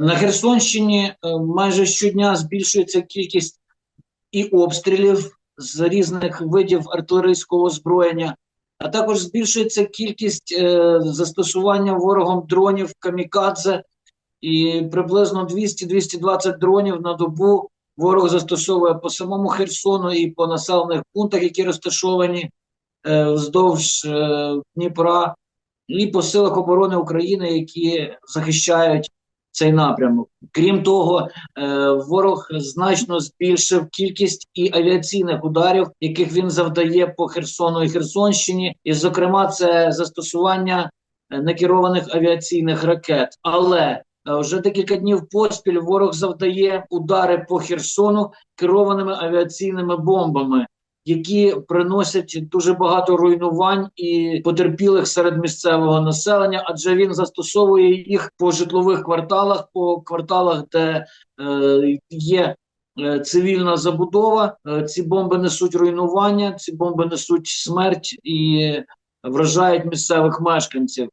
На Херсонщині е, майже щодня збільшується кількість і обстрілів з різних видів артилерійського озброєння, а також збільшується кількість е, застосування ворогом дронів камікадзе, і приблизно 200-220 дронів на добу ворог застосовує по самому Херсону і по населених пунктах, які розташовані е, вздовж Дніпра, і по силах оборони України, які захищають цей напрямок. Крім того, е, ворог значно збільшив кількість і авіаційних ударів, яких він завдає по Херсону і Херсонщині, і, зокрема, це застосування е, некерованих авіаційних ракет. Але е, вже декілька днів поспіль ворог завдає удари по Херсону керованими авіаційними бомбами, які приносять дуже багато руйнувань і потерпілих серед місцевого населення, адже він застосовує їх по житлових кварталах, по кварталах, де е, є е, цивільна забудова. Е, ці бомби несуть руйнування, ці бомби несуть смерть і вражають місцевих мешканців.